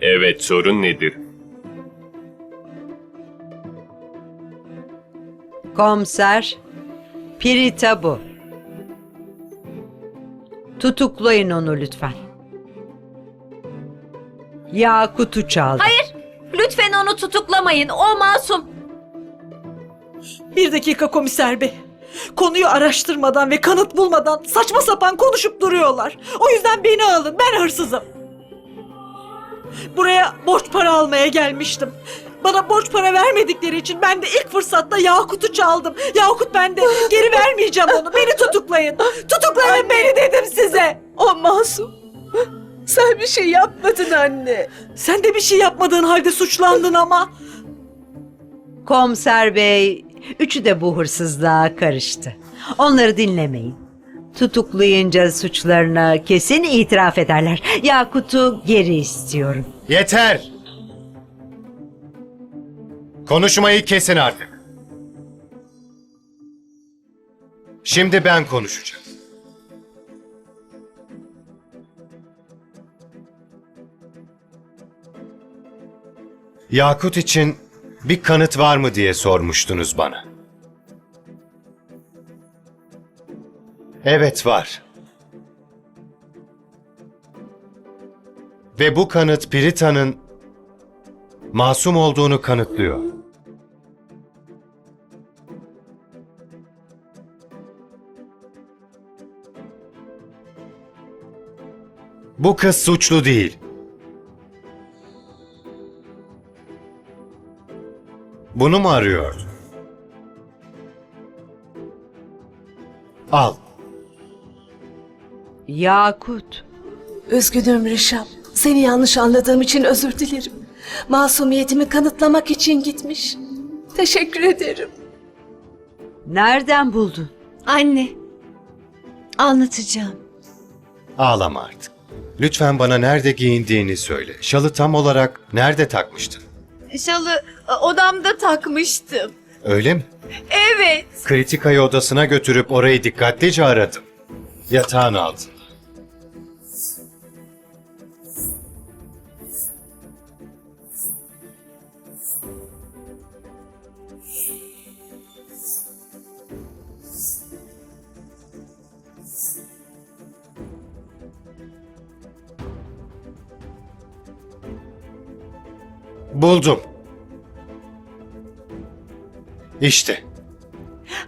Evet sorun nedir? Komiser, Pirita bu. Tutuklayın onu lütfen. Yakut'u çaldı. Hayır, lütfen onu tutuklamayın. O masum. Bir dakika komiser bey. Konuyu araştırmadan ve kanıt bulmadan saçma sapan konuşup duruyorlar. O yüzden beni alın. Ben hırsızım. Buraya borç para almaya gelmiştim. Bana borç para vermedikleri için ben de ilk fırsatta Yakut'u çaldım. Yakut ben de geri vermeyeceğim onu. Beni tutuklayın. Tutuklayın beni dedim size. O masum. Sen bir şey yapmadın anne. Sen de bir şey yapmadığın halde suçlandın ama. Komiser bey, üçü de bu hırsızlığa karıştı. Onları dinlemeyin. Tutuklayınca suçlarını kesin itiraf ederler. Yakut'u geri istiyorum. Yeter! Konuşmayı kesin artık. Şimdi ben konuşacağım. Yakut için bir kanıt var mı diye sormuştunuz bana. Evet var. Ve bu kanıt Pirita'nın masum olduğunu kanıtlıyor. Bu kız suçlu değil. Bunu mu arıyordun? Al. Yakut. Üzgünüm Rişap. Seni yanlış anladığım için özür dilerim. Masumiyetimi kanıtlamak için gitmiş. Teşekkür ederim. Nereden buldun? Anne, anlatacağım. Ağlama artık. Lütfen bana nerede giyindiğini söyle. Şalı tam olarak nerede takmıştın? Şalı e, odamda takmıştım. Öyle mi? Evet. Kritikayı odasına götürüp orayı dikkatlice aradım. Yatağın altında. Buldum. İşte.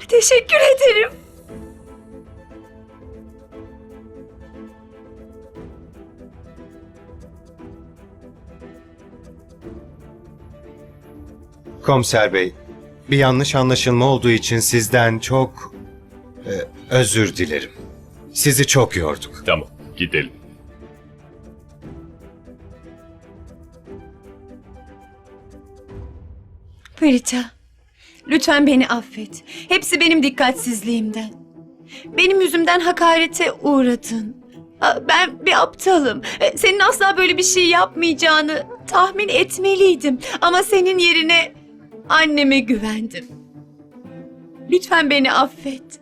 Teşekkür ederim. Komiser bey, bir yanlış anlaşılma olduğu için sizden çok e, özür dilerim. Sizi çok yorduk. Tamam gidelim. Perita, lütfen beni affet. Hepsi benim dikkatsizliğimden. Benim yüzümden hakarete uğradın. Aa, Ben bir aptalım. E, Senin asla böyle bir şey yapmayacağını tahmin etmeliydim. Ama senin yerine anneme güvendim. Lütfen beni affet.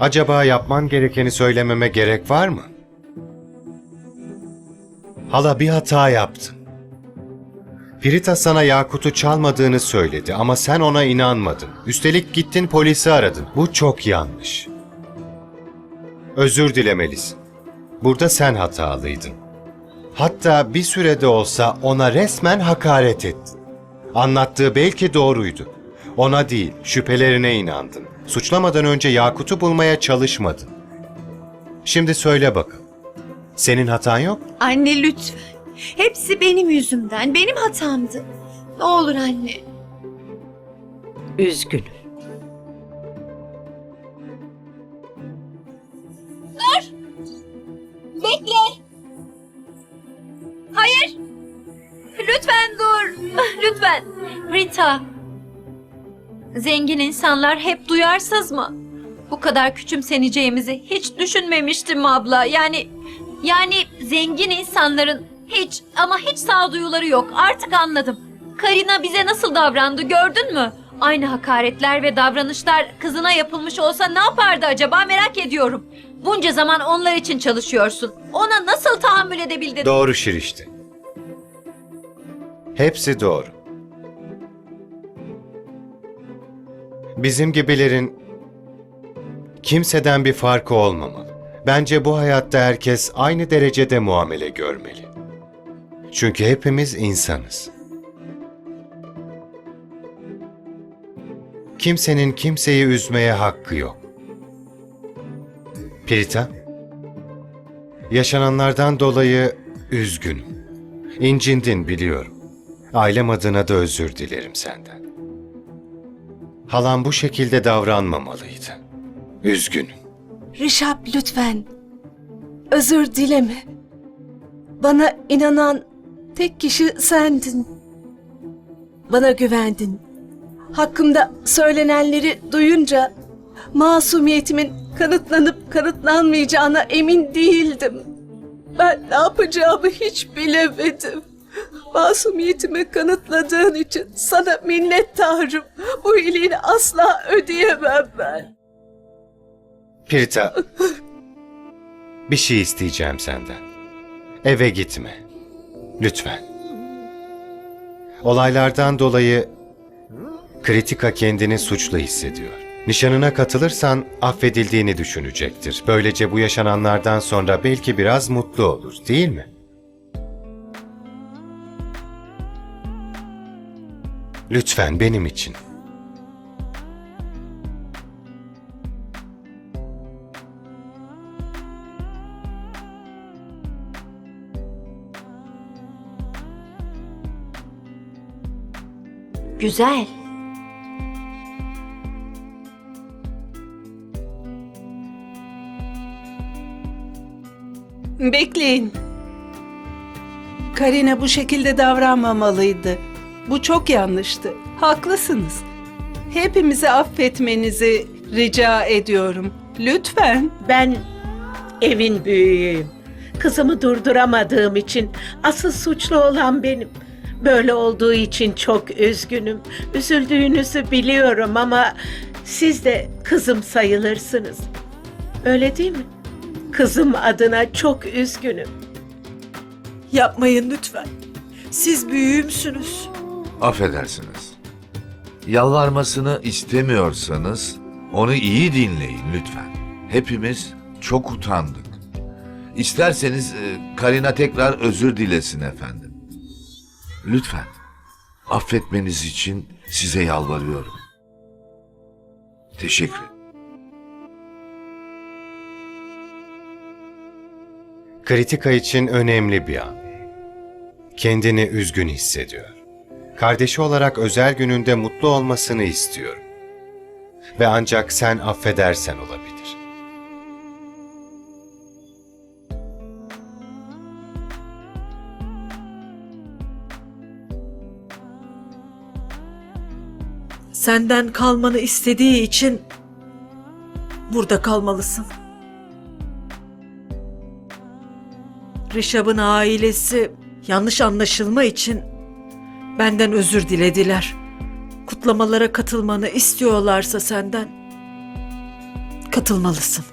Acaba yapman gerekeni söylememe gerek var mı? Hala bir hata yaptın. Pirita sana Yakut'u çalmadığını söyledi ama sen ona inanmadın. Üstelik gittin polisi aradın. Bu çok yanlış. Özür dilemelisin. Burada sen hatalıydın. Hatta bir sürede olsa ona resmen hakaret ettin. Anlattığı belki doğruydu. Ona değil, şüphelerine inandın. Suçlamadan önce Yakut'u bulmaya çalışmadın. Şimdi söyle bakalım. Senin hatan yok? Anne lütfen. Hepsi benim yüzümden. Benim hatamdı. Ne olur anne. Üzgünüm. Bekle. Hayır. Lütfen dur. Lütfen. Rita. Zengin insanlar hep duyarsız mı? Bu kadar küçümseneceğimizi hiç düşünmemiştim abla. Yani yani zengin insanların hiç ama hiç sağduyuları yok. Artık anladım. Karina bize nasıl davrandı gördün mü? Aynı hakaretler ve davranışlar kızına yapılmış olsa ne yapardı acaba merak ediyorum. Bunca zaman onlar için çalışıyorsun. Ona nasıl tahammül edebildin? Doğru Şirişte. Hepsi doğru. Bizim gibilerin kimseden bir farkı olmamalı. Bence bu hayatta herkes aynı derecede muamele görmeli. Çünkü hepimiz insanız. Kimsenin kimseyi üzmeye hakkı yok. Prita, yaşananlardan dolayı üzgünüm. İncindin biliyorum. Ailem adına da özür dilerim senden. Halam bu şekilde davranmamalıydı. Üzgünüm. Rişap lütfen. Özür dileme. Bana inanan tek kişi sendin. Bana güvendin. Hakkımda söylenenleri duyunca masumiyetimin kanıtlanıp kanıtlanmayacağına emin değildim. Ben ne yapacağımı hiç bilemedim. Masumiyetimi kanıtladığın için sana minnettarım. Bu iyiliğini asla ödeyemem ben. Prita, bir şey isteyeceğim senden. Eve gitme. Lütfen. Olaylardan dolayı Kritika kendini suçlu hissediyor. Nişanına katılırsan affedildiğini düşünecektir. Böylece bu yaşananlardan sonra belki biraz mutlu olur, değil mi? Lütfen benim için. Güzel. Bekleyin. Karina bu şekilde davranmamalıydı. Bu çok yanlıştı. Haklısınız. Hepimizi affetmenizi rica ediyorum. Lütfen. Ben evin büyüğüyüm. Kızımı durduramadığım için asıl suçlu olan benim. Böyle olduğu için çok üzgünüm. Üzüldüğünüzü biliyorum ama siz de kızım sayılırsınız. Öyle değil mi? Kızım adına çok üzgünüm. Yapmayın lütfen. Siz büyüğümsünüz. Affedersiniz. Yalvarmasını istemiyorsanız onu iyi dinleyin lütfen. Hepimiz çok utandık. İsterseniz e, Karina tekrar özür dilesin efendim. Lütfen. Affetmeniz için size yalvarıyorum. Teşekkür. Kritika için önemli bir an. Kendini üzgün hissediyor. Kardeşi olarak özel gününde mutlu olmasını istiyorum. Ve ancak sen affedersen olabilir. Senden kalmanı istediği için burada kalmalısın. Rişab'ın ailesi yanlış anlaşılma için benden özür dilediler. Kutlamalara katılmanı istiyorlarsa senden katılmalısın.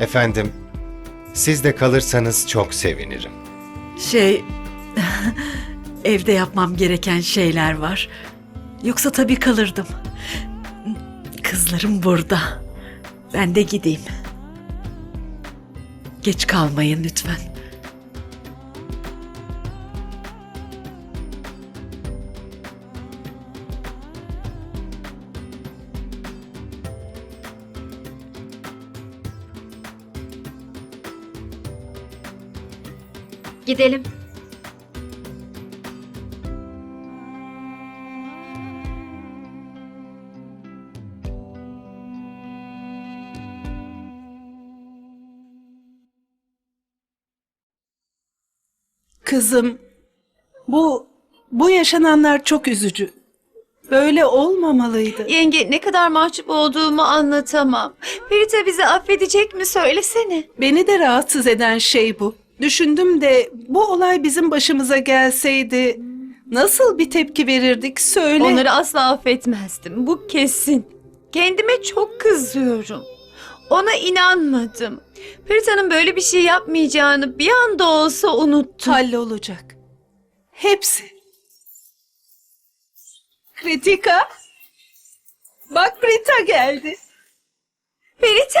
Efendim, siz de kalırsanız çok sevinirim. Şey evde yapmam gereken şeyler var. Yoksa tabii kalırdım. Kızlarım burada. Ben de gideyim. Geç kalmayın lütfen. Gidelim. Kızım, bu bu yaşananlar çok üzücü. Böyle olmamalıydı. Yenge ne kadar mahcup olduğumu anlatamam. Perita bizi affedecek mi söylesene. Beni de rahatsız eden şey bu. Düşündüm de bu olay bizim başımıza gelseydi nasıl bir tepki verirdik söyle. Onları asla affetmezdim. Bu kesin. Kendime çok kızıyorum. Ona inanmadım. Prita'nın böyle bir şey yapmayacağını bir anda olsa unuttum. Hallolacak. Hepsi. Kritika. Bak Rita geldi. Prita!